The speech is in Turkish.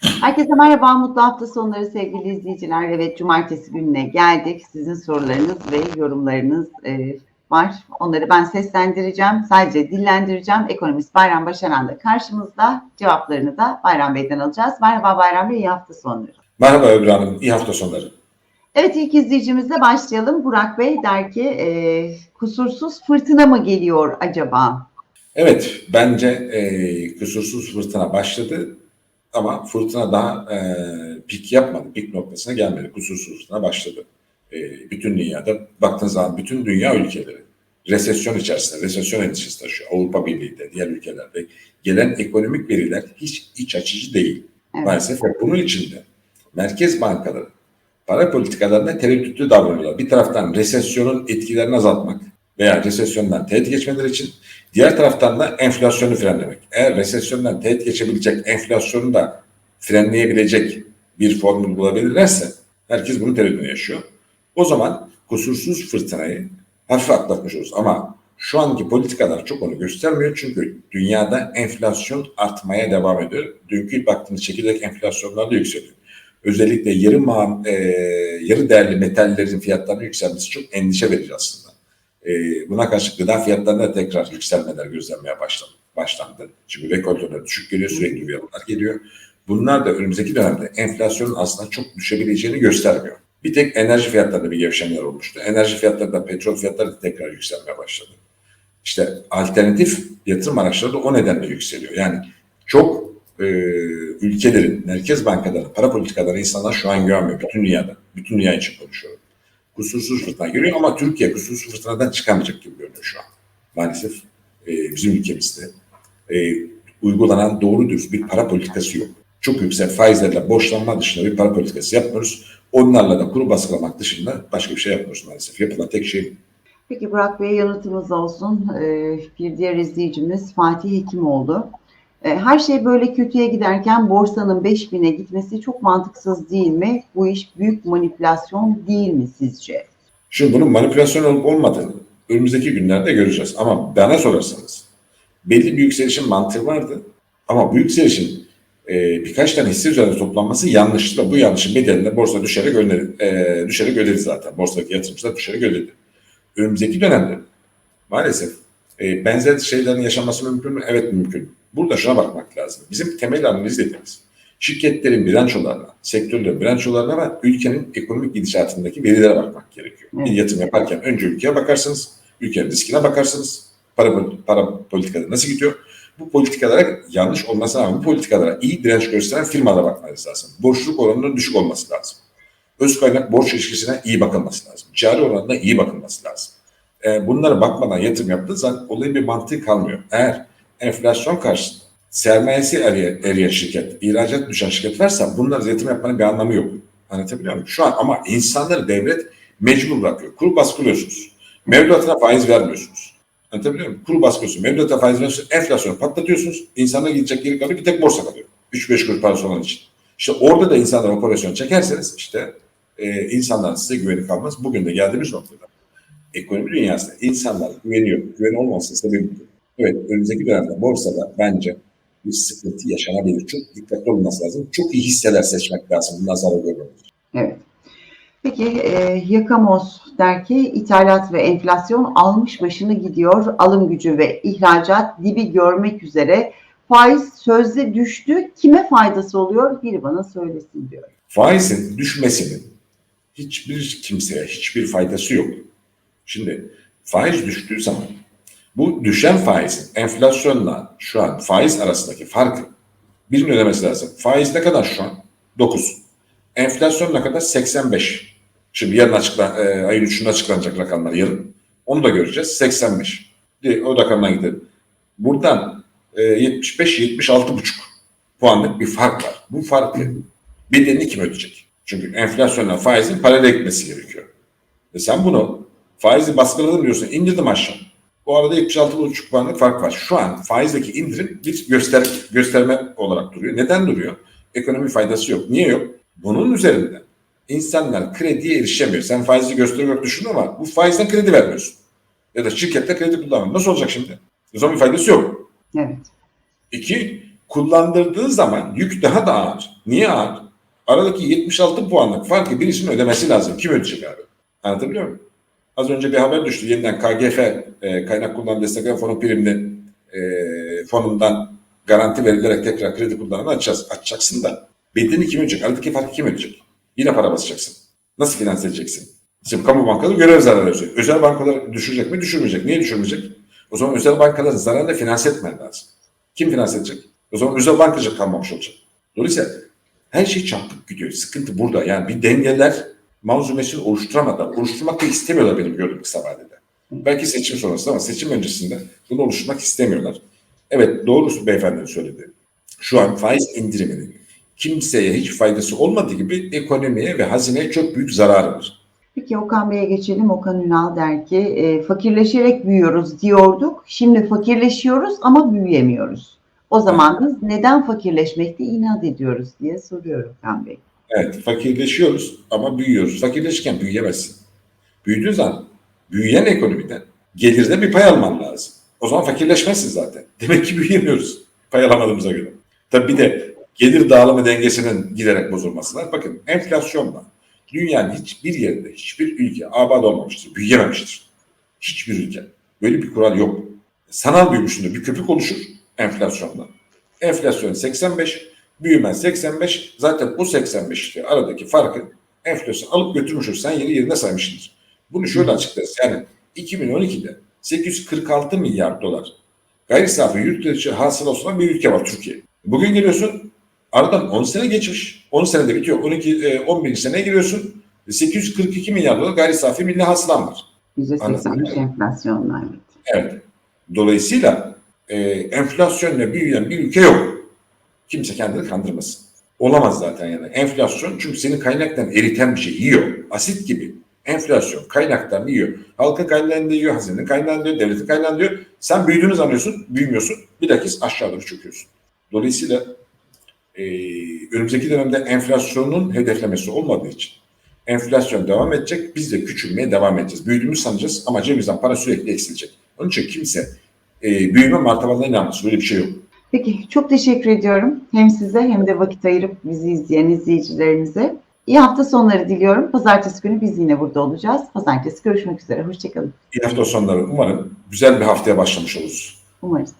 Herkese merhaba, mutlu hafta sonları sevgili izleyiciler. Evet, cumartesi gününe geldik. Sizin sorularınız ve yorumlarınız e, var. Onları ben seslendireceğim, sadece dillendireceğim. Ekonomist Bayram Başaran da karşımızda. Cevaplarını da Bayram Bey'den alacağız. Merhaba Bayram Bey, iyi hafta sonları. Merhaba Öbür Hanım, iyi hafta sonları. Evet, ilk izleyicimizle başlayalım. Burak Bey der ki, e, kusursuz fırtına mı geliyor acaba? Evet, bence e, kusursuz fırtına başladı ama fırtına daha e, pik yapmadı, pik noktasına gelmedi. Kusursuz fırtına başladı. E, bütün dünyada baktığınız zaman bütün dünya ülkeleri resesyon içerisinde, resesyon endişesi taşıyor. Avrupa Birliği'de, diğer ülkelerde gelen ekonomik veriler hiç iç açıcı değil. Evet. Maalesef bunun içinde merkez bankaları para politikalarında tereddütlü davranıyorlar. Bir taraftan resesyonun etkilerini azaltmak veya resesyondan teğet geçmeleri için diğer taraftan da enflasyonu frenlemek. Eğer resesyondan teğet geçebilecek enflasyonu da frenleyebilecek bir formül bulabilirlerse herkes bunu tereddütünü yaşıyor. O zaman kusursuz fırtınayı hafif atlatmış oluruz. Ama şu anki politikalar çok onu göstermiyor. Çünkü dünyada enflasyon artmaya devam ediyor. Dünkü baktığımız çekirdek enflasyonlar da yükseliyor. Özellikle yarı, ma e, yarı değerli metallerin fiyatlarının yükselmesi çok endişe verici aslında. E, buna karşı gıda fiyatlarında da tekrar yükselmeler gözlenmeye başlandı. başlandı. Çünkü rekortörler düşük geliyor, sürekli fiyatlar geliyor. Bunlar da önümüzdeki dönemde enflasyonun aslında çok düşebileceğini göstermiyor. Bir tek enerji fiyatlarında bir gevşemeler olmuştu. Enerji fiyatları da petrol fiyatları da tekrar yükselmeye başladı. İşte alternatif yatırım araçları da o nedenle yükseliyor. Yani çok e, ülkelerin, merkez bankaları, para politikaları insanlar şu an görmüyor. Bütün dünyada, bütün dünya için konuşuyorum. Kusursuz fırtına görüyor ama Türkiye kusursuz fırtınadan çıkamayacak gibi görünüyor şu an. Maalesef e, bizim ülkemizde e, uygulanan doğru dürüst bir para politikası yok. Çok yüksek faizlerle borçlanma dışında bir para politikası yapmıyoruz. Onlarla da kuru baskılamak dışında başka bir şey yapmıyoruz maalesef. Yapılan tek şey. Peki Burak Bey yanıtımız olsun. Ee, bir diğer izleyicimiz Fatih Hekimoğlu. Ee, Her şey böyle kötüye giderken borsanın 5000'e gitmesi çok mantıksız değil mi? Bu iş büyük manipülasyon değil mi sizce? Şimdi bunun manipülasyon olup olmadığını önümüzdeki günlerde göreceğiz. Ama bana sorarsanız belli bir yükselişin mantığı vardı. Ama bu yükselişin e, birkaç tane hisse üzerinde toplanması yanlıştı ve bu yanlışın bedelini de borsa düşerek ödedi, e, düşerek ödedi zaten. Borsadaki yatırımcılar düşerek ödedi. Önümüzdeki dönemde maalesef e, benzer şeylerin yaşanması mümkün mü? Evet mümkün. Burada şuna bakmak lazım. Bizim temel analiz dediğimiz şirketlerin bilançolarına, sektörlerin bilançolarına ve ülkenin ekonomik gidişatındaki verilere bakmak gerekiyor. Bir yatırım yaparken önce ülkeye bakarsınız, ülkenin riskine bakarsınız, para, para politikaları nasıl gidiyor? Bu politikalara yanlış olmasına rağmen bu politikalara iyi direnç gösteren firmalara bakmanız lazım. Borçluluk oranının düşük olması lazım. Öz kaynak borç ilişkisine iyi bakılması lazım. Cari oranına iyi bakılması lazım. E, bunlara bakmadan yatırım yaptığı zaman olayın bir mantığı kalmıyor. Eğer enflasyon karşısında sermayesi eriyen, eriyen şirket, ihracat düşen şirket varsa bunlara yatırım yapmanın bir anlamı yok. Anlatabiliyor muyum? Şu an ama insanları devlet mecbur bırakıyor. Kuru baskılıyorsunuz. Mevduatına faiz vermiyorsunuz. Anlatabiliyor muyum? Kuru baskılıyorsunuz. Mevduata faiz veriyorsunuz. Enflasyonu patlatıyorsunuz. İnsanlara gidecek geri kalıyor. Bir tek borsa kalıyor. 3-5 kuruş parası olan için. İşte orada da insanlar operasyon çekerseniz işte e, insanların size güveni kalmaz. Bugün de geldiğimiz noktada ekonomi dünyasında insanlar güveniyor. Güven olmasının sebebi bu. Evet önümüzdeki dönemde borsada bence bir sıkıntı yaşanabilir. Çok dikkatli olması lazım. Çok iyi hisseler seçmek lazım. Bundan zarar görmemek. Evet. Peki e, Yakamoz der ki ithalat ve enflasyon almış başını gidiyor. Alım gücü ve ihracat dibi görmek üzere. Faiz sözde düştü. Kime faydası oluyor? Biri bana söylesin diyor. Faizin düşmesinin hiçbir kimseye hiçbir faydası yok. Şimdi faiz düştüğü zaman bu düşen faizin enflasyonla şu an faiz arasındaki farkı birinin ödemesi lazım. Faiz ne kadar şu an? 9. Enflasyon ne kadar? 85. Şimdi yarın açıklan, e, ayın 3'ünde açıklanacak rakamlar yarın. Onu da göreceğiz. 85. Bir O rakamdan gidelim. Buradan e, 75-76,5 puanlık bir fark var. Bu farkı bedelini kim ödeyecek? Çünkü enflasyonla faizin paralel gitmesi gerekiyor. Ve sen bunu faizi baskıladım diyorsun, indirdim aşağı. Bu arada 76,5 puanlık fark var. Şu an faizdeki indirim bir göster gösterme olarak duruyor. Neden duruyor? Ekonomi faydası yok. Niye yok? Bunun üzerinde insanlar krediye erişemiyor. Sen faizi gösteriyor düşün ama bu faizden kredi vermiyorsun. Ya da şirkette kredi kullanmıyor. Nasıl olacak şimdi? O zaman bir faydası yok. Evet. İki, kullandırdığı zaman yük daha da ağır. Niye ağır? Aradaki 76 puanlık farkı birisinin ödemesi lazım. Kim ödeyecek abi? Anlatabiliyor muyum? Az önce bir haber düştü. Yeniden KGF, e, kaynak kullanım destekleme fonu primli e, fonundan garanti verilerek tekrar kredi kullanımını açacağız. Açacaksın da bedelini kim ödeyecek? Aradaki farkı kim ödeyecek? Yine para basacaksın. Nasıl finanse edeceksin? Şimdi kamu bankaları görev zararı ödeyecek. Özel bankalar düşürecek mi? Düşürmeyecek. Niye düşürmeyecek? O zaman özel bankaların zararını finanse etmen lazım. Kim finanse edecek? O zaman özel bankacı kalmamış olacak. Dolayısıyla her şey çarpık gidiyor. Sıkıntı burada. Yani bir dengeler manzumesini oluşturamadan, oluşturmak da istemiyorlar benim gördüğüm kısa vadede. Belki seçim sonrası ama seçim öncesinde bunu oluşturmak istemiyorlar. Evet doğrusu beyefendinin söyledi. Şu an faiz indiriminin kimseye hiç faydası olmadığı gibi ekonomiye ve hazineye çok büyük zararı var. Peki Okan Bey'e geçelim. Okan Ünal der ki e, fakirleşerek büyüyoruz diyorduk. Şimdi fakirleşiyoruz ama büyüyemiyoruz. O zaman biz neden fakirleşmekte inat ediyoruz diye soruyor Okan Bey. Evet fakirleşiyoruz ama büyüyoruz. Fakirleşirken büyüyemezsin. Büyüdüğün zaman büyüyen ekonomiden gelirde bir pay alman lazım. O zaman fakirleşmezsin zaten. Demek ki büyüyemiyoruz pay alamadığımıza göre. Tabii bir de gelir dağılımı dengesinin giderek bozulması var. Bakın enflasyonla dünyanın hiçbir yerinde hiçbir ülke abad olmamıştır, büyüyememiştir. Hiçbir ülke. Böyle bir kural yok. Sanal büyümüşünde bir köpük oluşur enflasyonla. Enflasyon 85, büyümen 85. Zaten o 85 işte aradaki farkı enflasyon alıp götürmüştür. Sen yeri yerine saymışsındır. Bunu şöyle açıklarız. Yani 2012'de 846 milyar dolar gayri safi yurt dışı hasıla olan bir ülke var Türkiye. Bugün geliyorsun aradan 10 sene geçmiş. 10 senede bitiyor. 12 e, 11. seneye giriyorsun. 842 milyar dolar gayri safi milli hasılan var. %85 enflasyonla. Evet. Dolayısıyla e, enflasyonla büyüyen bir ülke yok. Kimse kendini kandırmasın. Olamaz zaten yani. Enflasyon çünkü senin kaynaktan eriten bir şey yiyor. Asit gibi. Enflasyon kaynaktan yiyor. Halkın kaynağını da yiyor, hazinenin kaynağını da yiyor, devletin kaynağını da yiyor. Sen büyüdüğünü sanıyorsun, büyümüyorsun. Bir dakika aşağı doğru çöküyorsun. Dolayısıyla e, önümüzdeki dönemde enflasyonun hedeflemesi olmadığı için enflasyon devam edecek. Biz de küçülmeye devam edeceğiz. Büyüdüğümüzü sanacağız ama cebimizden para sürekli eksilecek. Onun için kimse e, büyüme martabalarına inanmasın. Böyle bir şey yok. Peki çok teşekkür ediyorum. Hem size hem de vakit ayırıp bizi izleyen izleyicilerimize. İyi hafta sonları diliyorum. Pazartesi günü biz yine burada olacağız. Pazartesi görüşmek üzere. Hoşçakalın. İyi hafta sonları. Umarım güzel bir haftaya başlamış oluruz. Umarız.